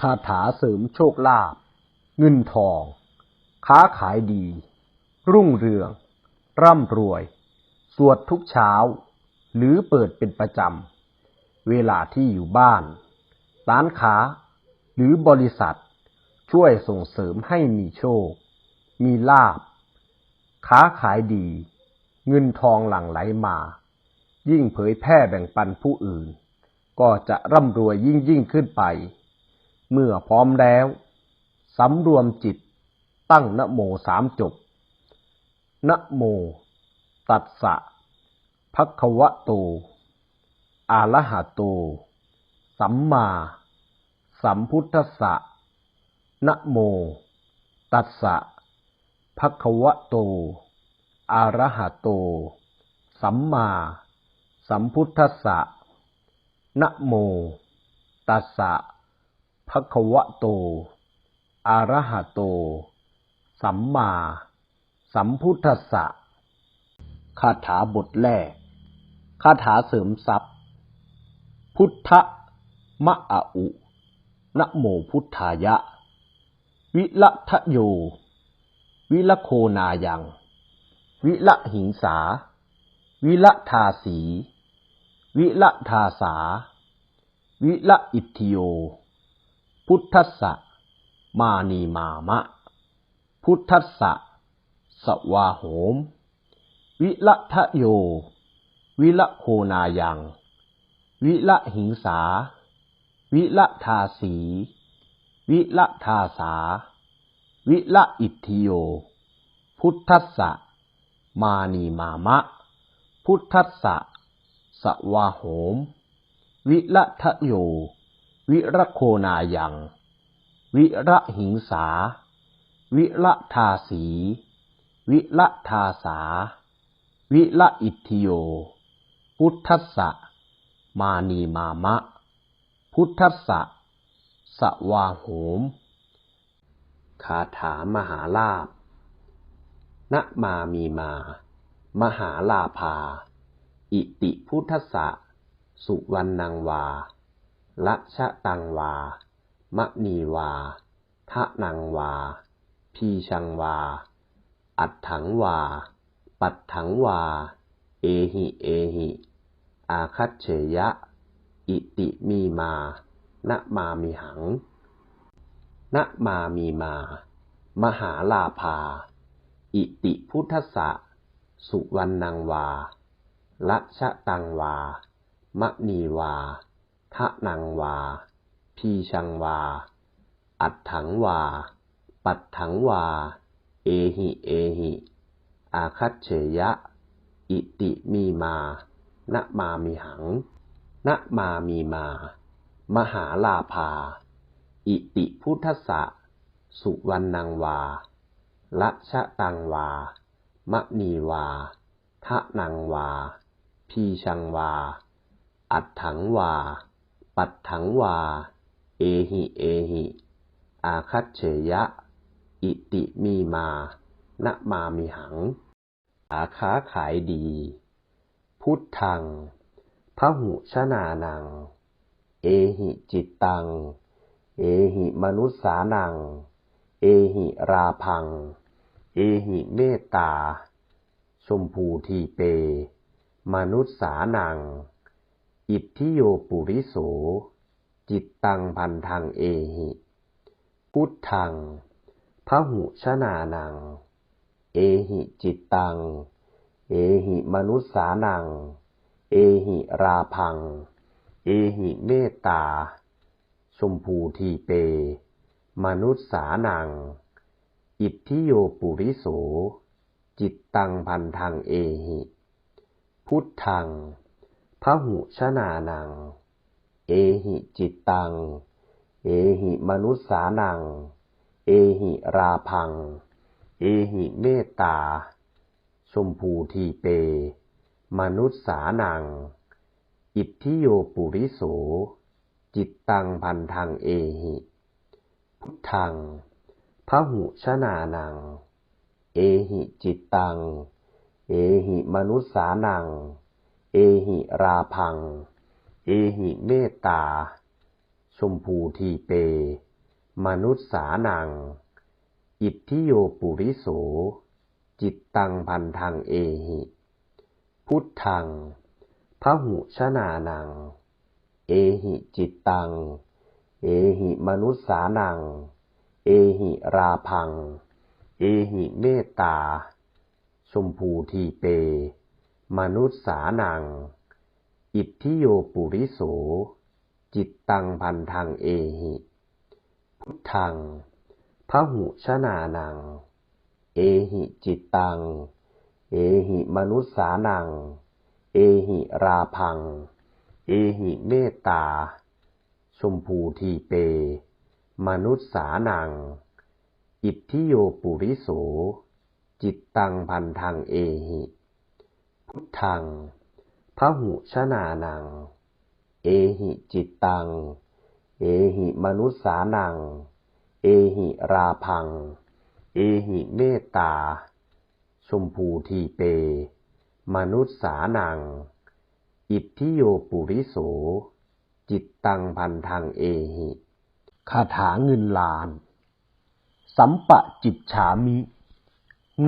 คาถาเสริมโชคลาภเงินทอง ค้าขายดี รุ่งเรือง ร่ำรวย สวดทุกเช้า หรือเปิดเป็นประจำ เวลาที่อยู่บ้าน ร้านค้า หรือบริษัท ช่วยส่งเสริมให้มีโชค มีลาบ ค้าขายดี เงินทองหลั่งไหลมา ยิ่งเผยแพร่แบ่งปันผู้อื่น ก็จะร่ำรวยยิ่งยิ่งขึ้นไป เมื่อพร้อมแล้วสำรวมจิตตั้งนโมสามจบนโม ตัสสะภะคะวะโต อะระหะโต สัมมา สัมพุทธัสสะนโม ตัสสะภะคะวะโต อะระหะโต สัมมา สัมพุทธัสสะนโม ตัสสะ ภะควะโต อะระหะโต สัมมาสัมพุทธัสสะ คาถาบทแรก คาถาเสริมทรัพย์ พุทธมะอะอุ นะโมพุทธายะ วิละทะโย วิละโคนายัง วิละหิงสา วิละทาสี วิละทาสา วิละอิทธิโย พุทธัสสะมานีมามะ พุทธัสสะสวาโหม วิละทะโย วิละโคนายัง วิละหิงสา วิละทาสี วิละทาสา วิละอิทธิโย พุทธัสสะมานีมามะ พุทธัสสะสวาโหม วิละทะโย วิระโคนายัง วิระหิงสา วิละทาสี วิละทาสา วิละอิทธิโย พุทธัสสะ มานีมามะ พุทธัสสะ สวาโหม คาถามหาลาภนะมามีมา มหาลาภา อิติพุทธัสสะสุวรรณังวา ละชะตังวามะนีวาทะนังวา พีชังวา อัดถังวา ปัดถังวา เอหิเอหิ อาคัตเฉยะ อิติมีมานะมามีหังนะมามีมา มหาลาภา อิติพุทธะสุวรรณังวาละชะตังวามะนีวา ทะนังวา พีชังวา อัดถังวา ปัดถังวา เอหิ เอหิ อาคัตเฉยะ อิติมีมา นะมามีหัง นะมามีมา มหาลาภา อิติพุทธะสุวรรณังวาละชะตังวา มะนีวา ทะนังวา พีชังวา อัดถังวา ปัดถังวา เอหิ เอหิ อาคัตเฉยะ อิติมีมา นะมามีหังอาค้าขายดี พุทธังพระหุชนานัง เอหิจิตตัง เอหิมนุสสานัง เอหิราพัง เอหิเมตตา ชมพูทีเป มนุสสานัง อิทธิโยปุริโส จิตตังพันธังเอหิ พุทธังพระหุชนานัง เอหิจิตตัง เอหิมนุสสานัง เอหิราพัง เอหิเมตตา ชมพูทีเป มนุสสานัง อิทธิโยปุริโส จิตตังพันธังเอหิ พุทธัง พหุชนานัง เอหิจิตตัง เอหิมนุสสานัง เอหิราพัง เอหิเมตตา ชมพูทีเป มนุสสานัง อิทธิโยปุริโส จิตตังพันธังเอหิ พุทธังพหุชนานัง เอหิจิตตัง เอหิมนุสสานัง เอหิราพัง เอหิเมตตา ชมพูทีเป มนุษสานัง อิทธิโยปุริโส จิตตังพันธังเอหิ พุทธังพระหุชนานัง เอหิจิตตัง เอหิมนุษสานัง เอหิราพัง เอหิเมตตา ชมพูทีเป มนุษย์สานัง อิทธิโยปุริโส จิตตังพันธังเอหิ พุทธังพระหุชนานัง เอหิจิตตัง เอหิมนุษย์สานัง เอหิราพัง เอหิเมตตา ชมพูทีเป มนุษย์สานัง อิทธิโยปุริโส จิตตังพันธังเอหิ พุทธังพระหุชนานัง เอหิจิตตัง เอหิมนุษสานัง เอหิราพัง เอหิเมตตา ชมพูทีเป มนุษสานัง อิทธิโยปุริโส จิตตังพันธังเอหิคาถาเงินล้าน สัมปะจิตฉามิ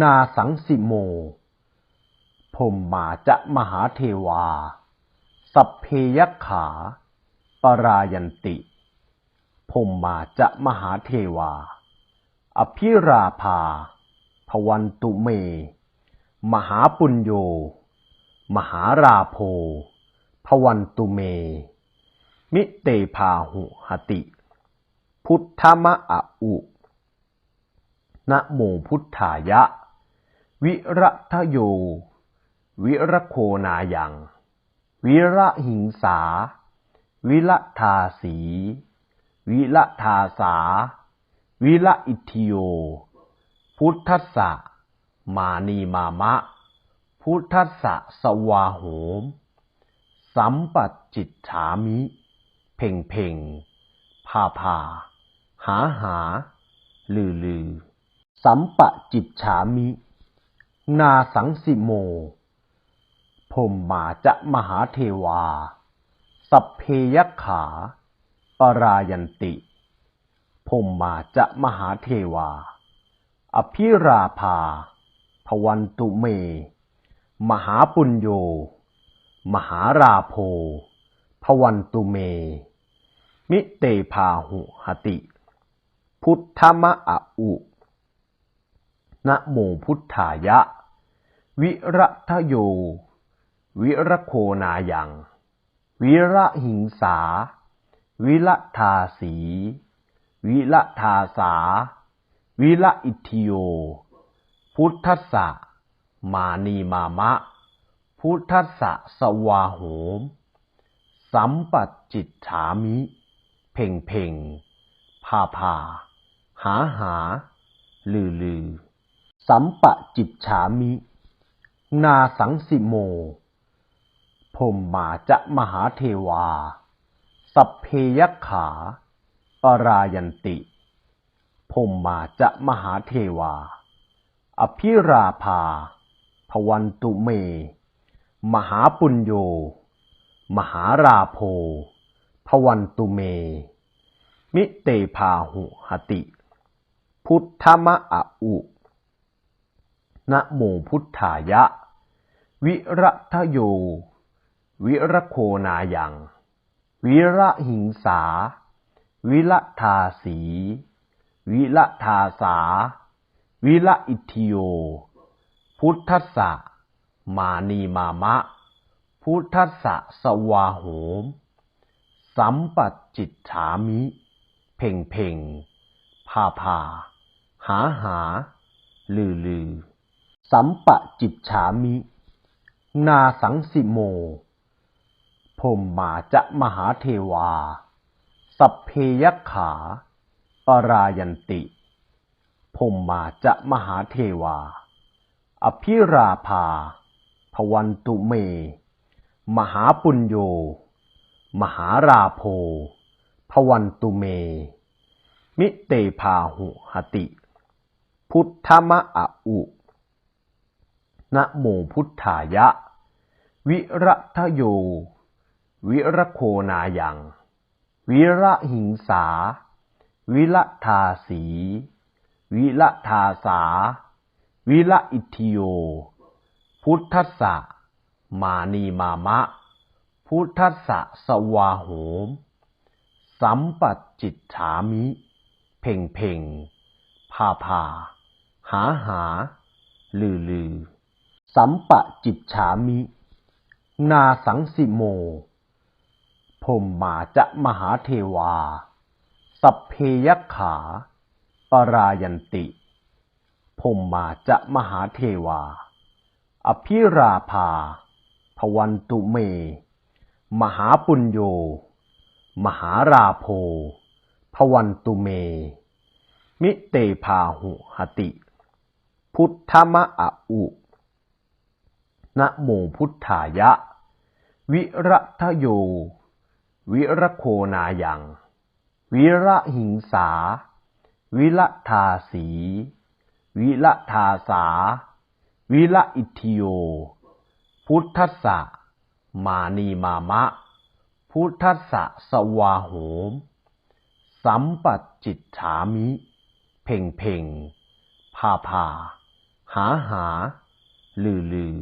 นาสังสิโม พรหมาจะมหาเทวา สัพเพยขา ปรายันติพรหมาจะมหาเทวา อภิราภา พวันตุเม มหาปุญโย มหาราโพพวันตุเม มิเตพาหุหติ พุทธมะอะอุนะโมพุทธายะ วิรัตโย วิรโคนายัง วิระหิงสา วิละทาสี วิละทาสา วิละอิทธิโย พุทธัสสะมานีมามะ พุทธัสสะสวาโหม สัมปัจจิตฉามิ เพ่งเพ่งพาพาหาหา ลือลือ สัมปะจิตฉามิ นาสังสิโม พรหมาจะมหาเทวา สัพเพยขา ปรายันติพรหมาจะมหาเทวา อภิราภา พวันตุเม มหาปุญโย มหาราโพพวันตุเม มิเตพาหุหติ พุทธมะอะอุนะโมพุทธายะ วิรัตโย วิรโคนายัง วิระหิงสา วิละทาสี วิละทาสา วิละอิทธิโย พุทธสะมานีมามะ พุทธสสะสวาโหม สัมปัจจิตฉามิ เพ่งเพ่งพาพา หาหา ลือลือ สัมปะจิตฉามิ นาสังสิโม พรหมาจะมหาเทวา สัพเพยขา ปรายันติพรหมาจะมหาเทวา อภิราภา พวันตุเม มหาปุญโย มหาราโพพวันตุเม มิเตพาหุหติ พุทธมะอะอุนะโมพุทธายะ วิรัตโย วิรโคนายัง วิระหิงสา วิละทาสี วิละทาสา วิละอิทิโย พุทธสะมานีมามะ พุทธสะสวาโหม สัมปัจจิตฉามิ เพ่งเพ่งพาพาหาหา ลือลือ สัมปะจิตฉามิ นาสังสิโม พรหมาจะมหาเทวา สัพเพยขา ปรายันติพรหมาจะมหาเทวา อภิราภาพวันตุเม มหาปุญโย มหาราโพพวันตุเม มิเตพาหุหติ พุทธมะอะอุนะโมพุทธายะ วิรัตโย วิรโคนายัง วิระหิงสา วิละทาสี วิละทาสา วิละอิทธิโย พุทธัสสะมานีมามะ พุทธัสสะสวาโหม สัมปัจจิตฉามิ เพ่งเพ่งพาพา หาหา ลือลือ สัมปะจิตฉามิ นาสังสิโม พรหมาจะมหาเทวา สัพเพยขา ปรายันติพรหมาจะมหาเทวา อภิราภาพวันตุเม มหาปุญโย มหาราโพพวันตุเม มิเตพาหุหติ พุทธมะอะอุนะโมพุทธายะ วิรัตโย วิรโคนายัง วิระหิงสา วิละทาสี วิละทาสา วิละอิทธิโย พุทธสะมานีมามะ พุทธสะสวาโหม สัมปัจจิตฉามิ เพ่งเพ่งพาพาหาหา ลือลือ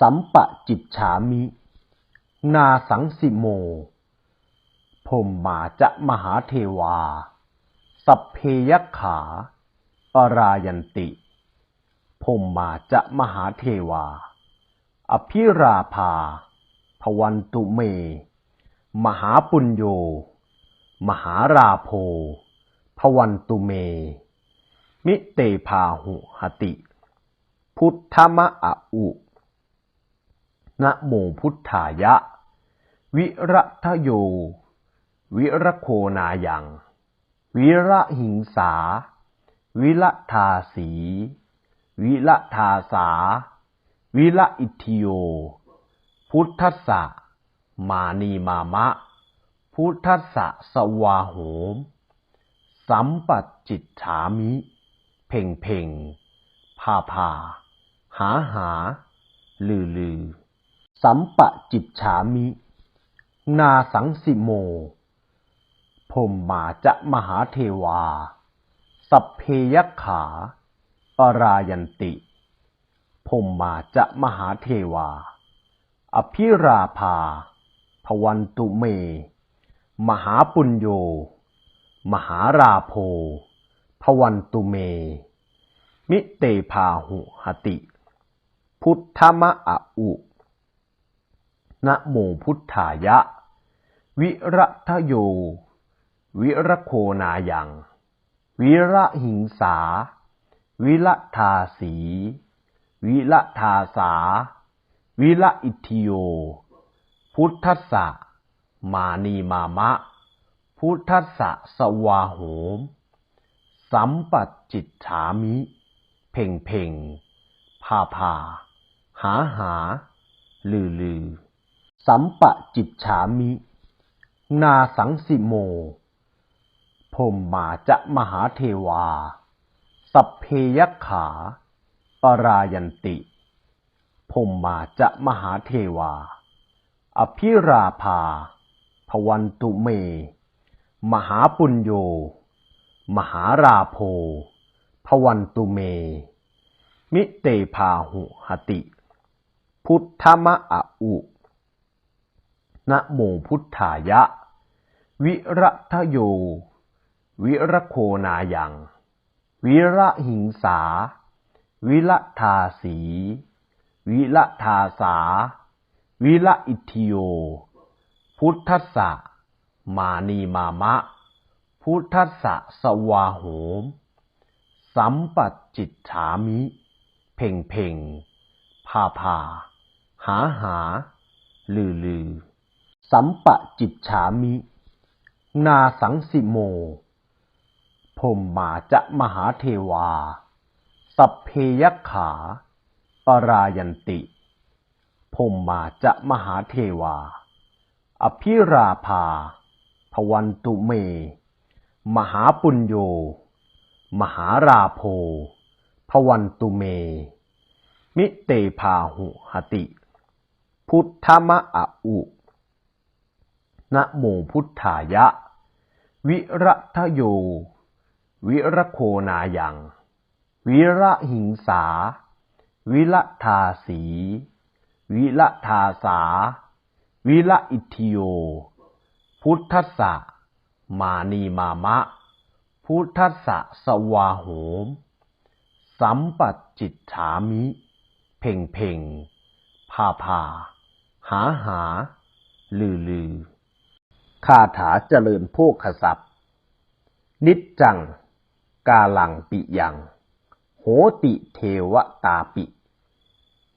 สัมปะจิตฉามิ นาสังสิโม พรหมาจะมหาเทวา สัพเพยขา ปรายันติพรหมาจะมหาเทวา อภิราภา พวันตุเม มหาปุญโย มหาราโพพวันตุเม มิเตพาหุหติ พุทธมะอะอุนะโมพุทธายะ วิรัตโย วิรโคนายัง วิระหิงสา วิละทาสี วิละทาสา วิละอิทธิโย พุทธัสสะมานีมามะ พุทธัสสะสวาโหม สัมปัจจิตฉามิ เพ่งเพ่งพาพาหาหา ลือลือ สัมปะจิตฉามิ นาสังสิโม พรหมาจะมหาเทวา สัพเพยขา ปรายันติพรหมาจะมหาเทวา อภิราภา พวันตุเม มหาปุญโย มหาราโพพวันตุเม มิเตพาหุหติ พุทธมะอะอุนะโมพุทธายะ วิรัตโย วิรโคนายัง วิระหิงสา วิละทาสี วิละทาสา วิละอิทธิโย พุทธัสสะมานีมามะ พุทธัสสะสวาโหม สัมปัจจิตฉามิ เพ่งเพ่งพาพาหาหา ลือลือ สัมปะจิตฉามิ นาสังสิโม พรหมาจะมหาเทวา สัพเพยขา ปรายันติพรหมาจะมหาเทวา อภิราภา พวันตุเม มหาปุญโย มหาราโพพวันตุเม มิเตพาหุหติ พุทธมะอะอุนะโมพุทธายะ วิรัตโย วิรโคนายัง วิระหิงสา วิละทาสี วิละทาสา วิละอิทธิโย พุทธัสสะมานีมามะ พุทธัสสะสวาโหม สัมปัจจิตฉามิ เพ่งเพ่งพาพาหาหา ลือลือ สัมปะจิตฉามิ นาสังสิโม พรหมาจะมหาเทวา สัพเพยขา ปรายันติพรหมาจะมหาเทวา อภิราภาพวันตุเม มหาปุญโย มหาราโพพวันตุเม มิเตพาหุหติ พุทธมะอะอุนะโมพุทธายะววิระทะโย วิระโคนายัง วิระหิงสา วิละทาสี วิละทาสา วิละอิทธิโย พุทธัสสะมานีมามะ พุทธัสสะสวาโหม สัมปัจจิตถามิ เพ่งเพ่งพาพาหาหา ลือลือคาถาเจริญโภคทรัพย์นิจจัง กาลังปิยัง โหติเทวตาปิ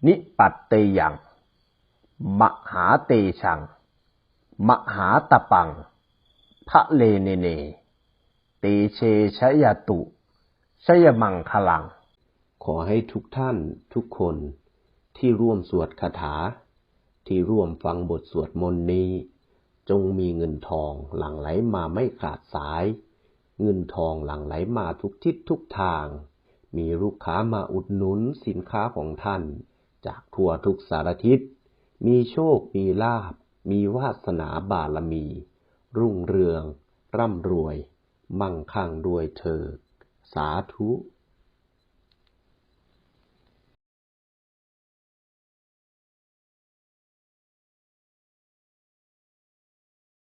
นิปัตเตยัง มหาเตชัง มหาตปัง พระเลเนเน เตเชชยตุชยมังคลัง ขอให้ทุกท่านทุกคนที่ร่วมสวดคาถา ที่ร่วมฟังบทสวดมนต์นี้ จงมีเงินทองหลั่งไหลมาไม่ขาดสาย เงินทองหลั่งไหลมาทุกทิศทุกทาง มีลูกค้ามาอุดหนุนสินค้าของท่าน จากทั่วทุกสารทิศ มีโชค มีลาบ มีวาสนาบารมี รุ่งเรือง ร่ำรวย มั่งคั่งด้วยเธอ สาธุ